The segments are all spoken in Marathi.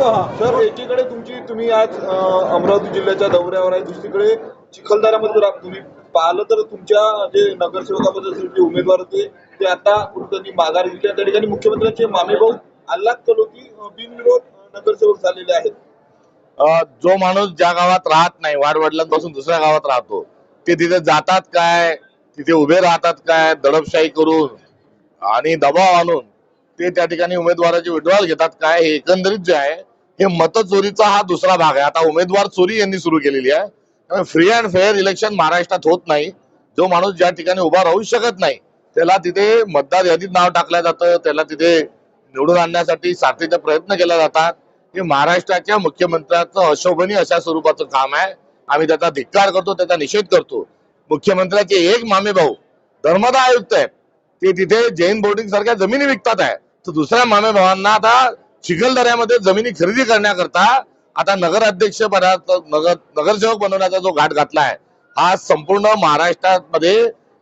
सर एकीकडे तुमची तुम्ही आज अमरावती जिल्ह्याच्या दौऱ्यावर आहे. दुसरीकडे चिखलदऱ्यामध्ये तुम्ही. पाहिलं तर तुमच्या जे नगरसेवकाबद्दल जे उमेदवार होते ते आता त्यांनी माघार घेतली त्या ठिकाणी मुख्यमंत्र्यांचे मामेभाऊ भाऊ कलोकी बिनविरोध नगरसेवक झालेले आहेत. जो माणूस ज्या गावात राहत नाही वाडवडिलांपासून दुसऱ्या गावात राहतो ते तिथे जातात काय? तिथे उभे राहतात काय? दडपशाही करून आणि दबाव आणून ते त्या ठिकाणी उमेदवाराची विड्रॉल घेतात काय? हे एकंदरीत जे आहे हे मतचोरीचा हा दुसरा भाग आहे. आता उमेदवार चोरी यांनी सुरू केलेली आहे. त्यामुळे फ्री अँड फेअर इलेक्शन महाराष्ट्रात होत नाही. जो माणूस ज्या ठिकाणी उभा राहू शकत नाही त्याला तिथे मतदार यादीत नाव टाकलं जातं. त्याला तिथे निवडून आणण्यासाठी साथीचे प्रयत्न केले जातात. हे महाराष्ट्राच्या मुख्यमंत्र्यांचं अशोभनीय अशा स्वरूपाचं काम आहे. आम्ही त्याचा धिक्कार करतो त्याचा निषेध करतो. मुख्यमंत्र्याचे एक मामे भाऊ धर्मदा आयुक्त आहेत. ते तिथे जैन बोर्डिंग सारख्या जमिनी विकतात आहे. तर दुसऱ्या मामे भावांना आता चिखलदऱ्यामध्ये जमिनी खरेदी करण्याकरता आता नगर अध्यक्ष पदाचा नगर नगरसेवक बनवण्याचा जो घाट घातला आहे हा संपूर्ण महाराष्ट्रामध्ये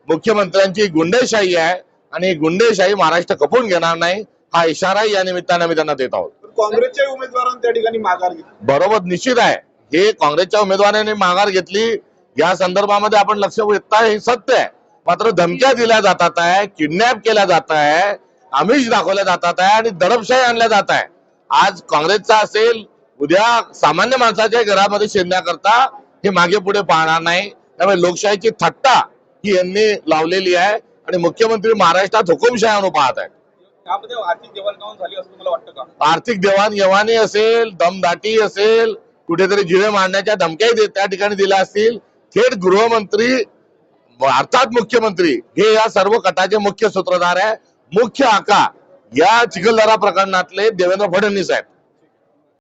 मुख्यमंत्र्यांची गुंडेशाही आहे आणि ही गुंडेशाही महाराष्ट्र खपून घेणार नाही हा इशाराही या निमित्ताने आम्ही त्यांना देत आहोत. काँग्रेसच्या उमेदवारांनी त्या ठिकाणी माघार घेतली. बरोबर निश्चित आहे. हे काँग्रेसच्या उमेदवाराने माघार घेतली या संदर्भामध्ये आपण लक्ष देता हे सत्य आहे. मात्र धमक्या दिल्या जातात आहे किडनॅप केल्या जात आहे आमिष दाखवल्या जातात आहे आणि दडपशाही आणल्या जात आहे. आज काँग्रेसचा असेल उद्या सामान्य माणसाच्या घरामध्ये शिरण्याकरता हे मागे पुढे पाहणार नाही. त्यामुळे लोकशाहीची थट्टा ही यांनी लावलेली आहे आणि मुख्यमंत्री महाराष्ट्रात हुकुमशाही पाहत आहेत. आर्थिक देवाणघेवाण झाली असं तुम्हाला वाटतं का? आर्थिक देवाणघेवाणी असेल दमदाटी असेल कुठेतरी जिवे मारण्याच्या धमक्याही त्या ठिकाणी दिल्या असतील. थेट गृहमंत्री अर्थात मुख्यमंत्री हे या सर्व कटाचे मुख्य सूत्रधार आहे. मुख्य आका या चिखलदरा प्रकरणातले देवेंद्र फडणवीस आहेत.